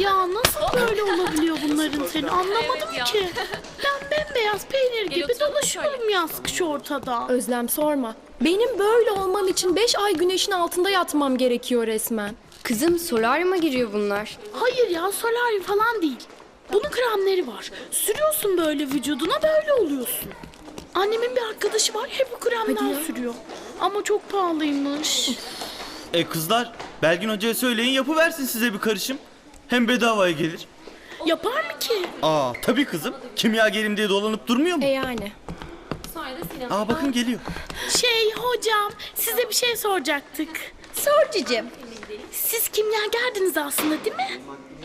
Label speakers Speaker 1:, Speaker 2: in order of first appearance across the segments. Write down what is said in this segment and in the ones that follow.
Speaker 1: Ya nasıl böyle olabiliyor bunların seni anlamadım
Speaker 2: Evet ya.
Speaker 1: ki. Ben bembeyaz peynir gibi
Speaker 2: oturalım
Speaker 1: dolaşıyorum yaz kış ortada.
Speaker 3: Özlem sorma. Benim böyle olmam için 5 ay güneşin altında yatmam gerekiyor resmen.
Speaker 4: Kızım solaryuma giriyor bunlar.
Speaker 1: Hayır ya solaryum falan değil. Bunun kremleri var. Sürüyorsun böyle vücuduna böyle oluyorsun. Annemin bir arkadaşı var hep bu kremden sürüyor. Ama çok pahalıymış.
Speaker 5: E kızlar, Belgin Hoca'ya söyleyin yapıversin size bir karışım. Hem bedavaya gelir.
Speaker 1: Yapar mı ki?
Speaker 5: Aa tabii kızım. Kimyagerim diye dolanıp durmuyor mu?
Speaker 3: E yani.
Speaker 5: Aa bakın geliyor.
Speaker 1: Şey hocam size bir şey soracaktık.
Speaker 6: Sor cicim.
Speaker 1: Siz kimyagerdiniz aslında değil mi?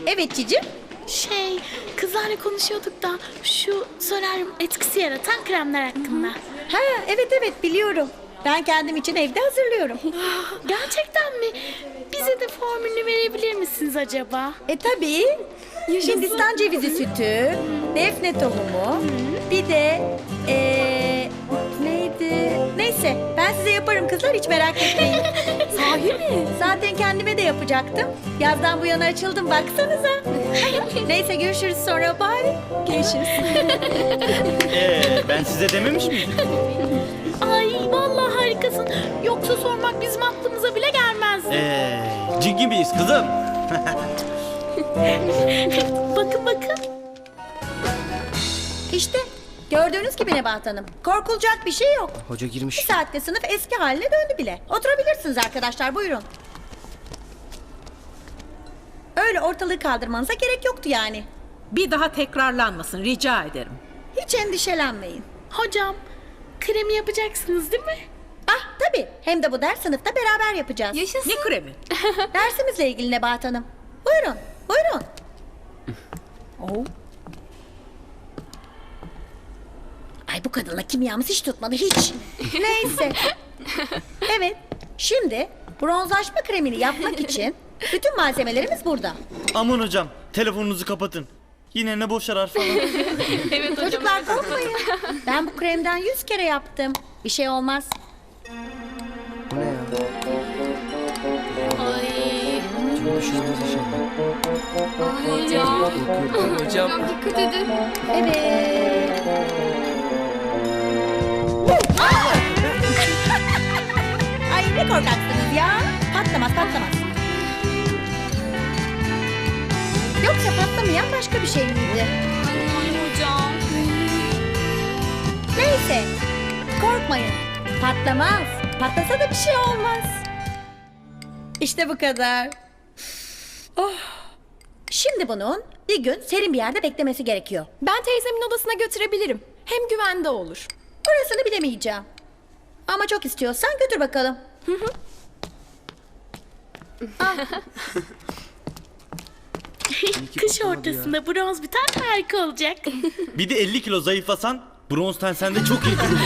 Speaker 6: Evet cicim.
Speaker 1: Şey kızlarla konuşuyorduk da şu solaryum etkisi yaratan kremler hakkında.
Speaker 6: Ha evet evet biliyorum. Ben kendim için evde hazırlıyorum.
Speaker 1: Gerçekten mi? Bize de formülünü verebilir misiniz acaba?
Speaker 6: E tabii. Hindistan cevizi sütü, defne tohumu, bir de eee neydi? Neyse ben size yaparım kızlar hiç merak etmeyin. Sahi mi? Zaten kendime de yapacaktım. Yazdan bu yana açıldım baksanıza. Neyse görüşürüz sonra bye. Görüşürüz.
Speaker 5: Ee ben size dememiş miydim?
Speaker 1: Ay vallahi harikasın. Yoksa sormak bizim aklımıza bile gelmezdi.
Speaker 5: Ee cin gibiyiz kızım.
Speaker 1: Bakın bakın.
Speaker 6: İşte gördüğünüz gibi Nebahat Hanım. Korkulacak bir şey yok.
Speaker 7: Hoca
Speaker 6: Bir
Speaker 7: girmiş.
Speaker 6: saatte sınıf eski haline döndü bile. Oturabilirsiniz arkadaşlar buyurun. Öyle ortalığı kaldırmanıza gerek yoktu yani.
Speaker 8: Bir daha tekrarlanmasın rica ederim.
Speaker 6: Hiç endişelenmeyin.
Speaker 1: Hocam kremi yapacaksınız değil mi?
Speaker 6: Tabii hem de bu ders sınıfta beraber yapacağız.
Speaker 8: Ne kremi?
Speaker 6: Dersimizle ilgili Nebahat Hanım. Buyurun buyurun. Oh. Ay bu kadınla kimyamız hiç tutmadı hiç. Neyse. Evet şimdi bronzlaşma kremini yapmak için bütün malzemelerimiz burada.
Speaker 5: Aman hocam telefonunuzu kapatın. Yine ne boş arar falan.
Speaker 2: Evet hocam.
Speaker 6: Çocuklar korkmayın. Ben bu kremden yüz kere yaptım. Bir şey olmaz.
Speaker 7: Bir şey olmaz inşallah.
Speaker 2: Hocam.
Speaker 7: Hocam.
Speaker 2: Hocam dikkat edin.
Speaker 6: Evet. Ay ne korkaksınız ya. Patlamaz patlamaz. Yoksa patlamayan başka bir şey miydi?
Speaker 2: Ay hocam.
Speaker 6: Neyse. Korkmayın. Patlamaz. Patlasa da bir şey olmaz. İşte bu kadar. Oh. Şimdi bunun bir gün serin bir yerde beklemesi gerekiyor.
Speaker 3: Ben teyzemin odasına götürebilirim. Hem güvende olur.
Speaker 6: Orasını bilemeyeceğim. Ama çok istiyorsan götür bakalım.
Speaker 1: Kış ortasında bronz biter harika olacak.
Speaker 5: Bir de 50 kilo zayıflasan bronz ten sende çok iyi durur.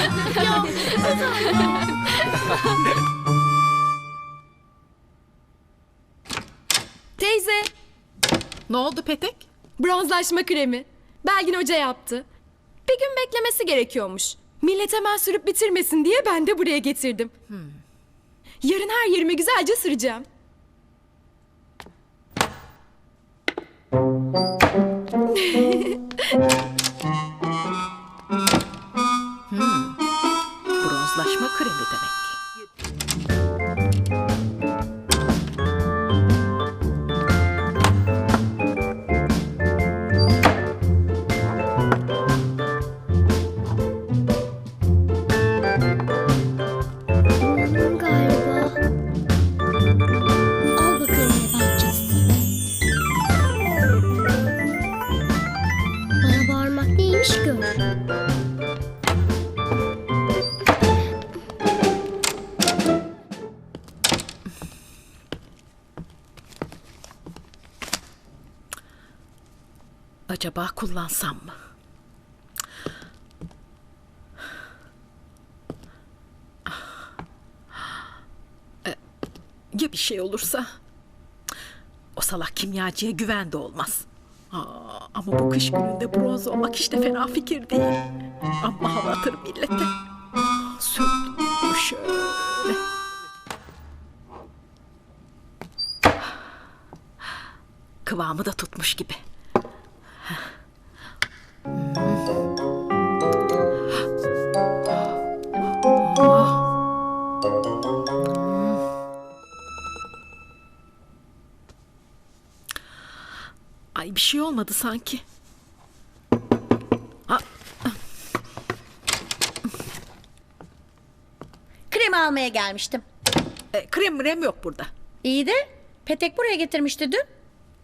Speaker 8: Ne oldu Petek?
Speaker 3: bronzlaşma kremi. Belgin Hoca yaptı. Bir gün beklemesi gerekiyormuş. Millet hemen sürüp bitirmesin diye ben de buraya getirdim. Yarın her yerime güzelce süreceğim.
Speaker 8: Bronzlaşma kremi demek. Acaba kullansam mı? Ee, Ya bir şey olursa? O salak kimyacıya güven de olmaz. Aa, ama bu kış gününde bronz olmak işte fena fikir değil. Amma hava atarım millete. Sürdüm kıvamı da tutmuş gibi. Olmadı sanki.
Speaker 6: Kremi almaya gelmiştim.
Speaker 8: E, krem mrem yok burada.
Speaker 6: İyi de Petek buraya getirmişti dün.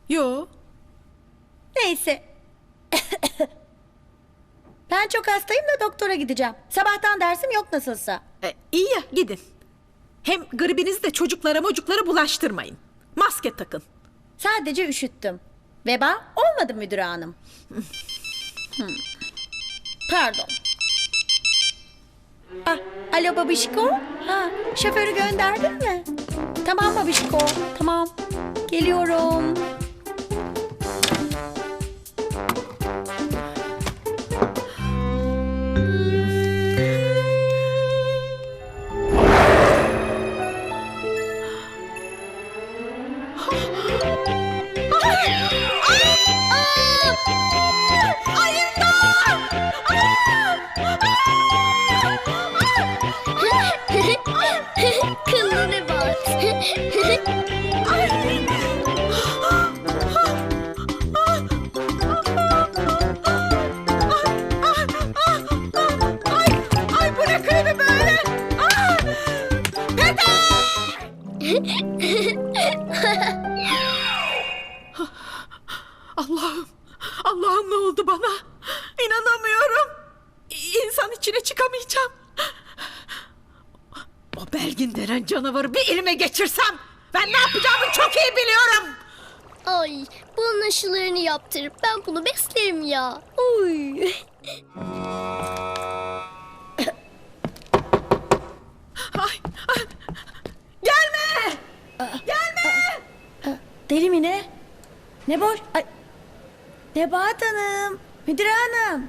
Speaker 8: Yo.
Speaker 6: Neyse. ben çok hastayım da doktora gideceğim. Sabahtan dersim yok nasılsa.
Speaker 8: E, iyi ya gidin. Hem gribinizi de çocuklara mocuklara bulaştırmayın. Maske takın.
Speaker 6: Sadece üşüttüm. Veba olmadı müdür hanım. Hmm. Pardon. Ah, alo babişko. Ha, şoförü gönderdin mi? Tamam babişko. Tamam. Geliyorum.
Speaker 8: Oldu bana? İnanamıyorum. İnsan içine çıkamayacağım. O Belgin denen canavarı bir elime geçirsem ben ne yapacağımı çok iyi biliyorum.
Speaker 9: Ay bunun aşılarını yaptırıp ben bunu beslerim ya. Uy.
Speaker 8: Ay, ay. Gelme!
Speaker 6: Deli mi ne? Ne boş? Ay. Nebahat Hanım. Müdür hanım.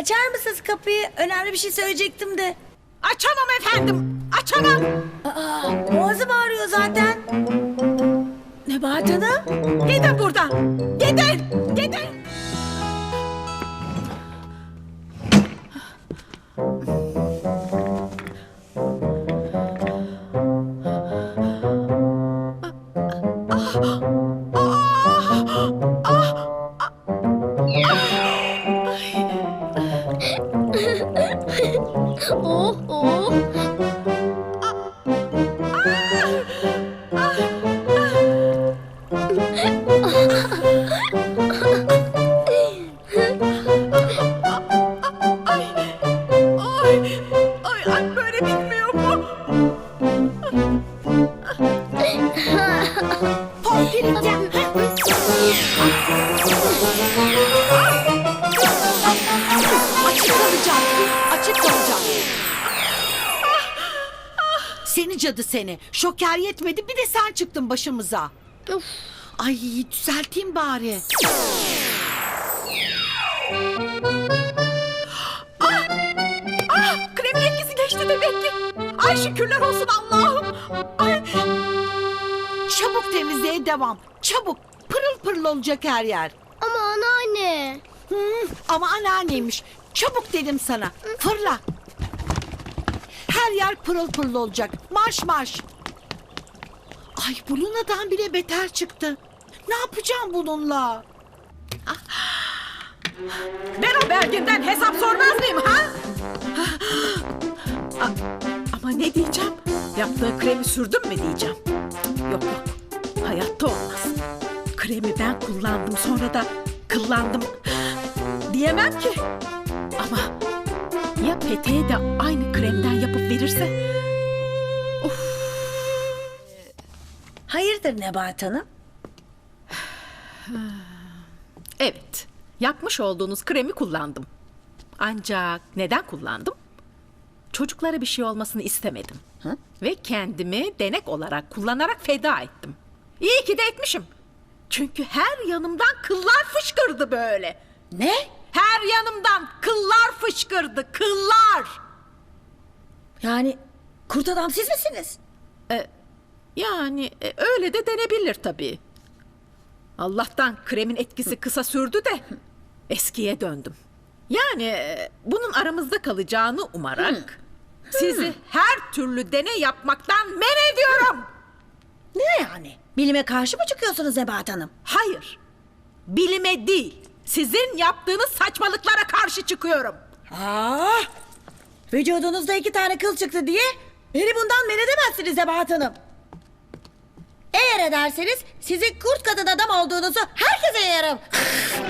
Speaker 6: Açar mısınız kapıyı? Önemli bir şey söyleyecektim de.
Speaker 8: Açamam efendim, açamam.
Speaker 6: Aa, boğazım ağrıyor zaten. Nebahat Hanım.
Speaker 8: Gidin buradan, gidin, gidin.
Speaker 10: 哦哦。Cadı seni. Şoker yetmedi bir de sen çıktın başımıza. Ay düzelteyim bari.
Speaker 8: Ah, kremin etkisi geçti demek ki. Ay şükürler olsun Allah'ım. Ay,
Speaker 10: Çabuk temizliğe devam. Çabuk. Pırıl pırıl olacak her yer.
Speaker 9: Ama anneanne.
Speaker 10: Hı, ama anneanneymiş. Çabuk dedim sana. Fırla. Her yer pırıl pırıl olacak. Marş marş. Ay bu Luna'dan bile beter çıktı. Ne yapacağım bununla?
Speaker 8: ben o Belgin'den hesap sormaz mıyım ha? A- ama ne diyeceğim? Yaptığı kremi sürdüm mü diyeceğim. Yok yok. Hayatta olmaz. Kremi ben kullandım sonra da kıllandım diyemem ki. Ama ya peteğe de aynı kremden yapıp verirse?
Speaker 6: Hayırdır Nebahat Hanım?
Speaker 8: Evet. Yapmış olduğunuz kremi kullandım. Ancak neden kullandım? Çocuklara bir şey olmasını istemedim. Ve kendimi denek olarak kullanarak feda ettim. İyi ki de etmişim. Çünkü her yanımdan kıllar fışkırdı böyle.
Speaker 6: Ne?
Speaker 8: Her yanımdan kıllar fışkırdı, kıllar.
Speaker 6: Yani kurt adam siz misiniz?
Speaker 8: Yani e, öyle de denebilir tabii. Allah'tan kremin etkisi kısa sürdü de eskiye döndüm. Yani e, bunun aramızda kalacağını umarak sizi her türlü deney yapmaktan men ediyorum.
Speaker 6: Ne yani? Bilime karşı mı çıkıyorsunuz Nebahat Hanım?
Speaker 8: Hayır. Bilime değil. Sizin yaptığınız saçmalıklara karşı çıkıyorum.
Speaker 6: Aa, vücudunuzda iki tane kıl çıktı diye beni bundan men edemezsiniz Nebahat Hanım. Eğer ederseniz sizin kurt kadın adam olduğunuzu herkese yayarım.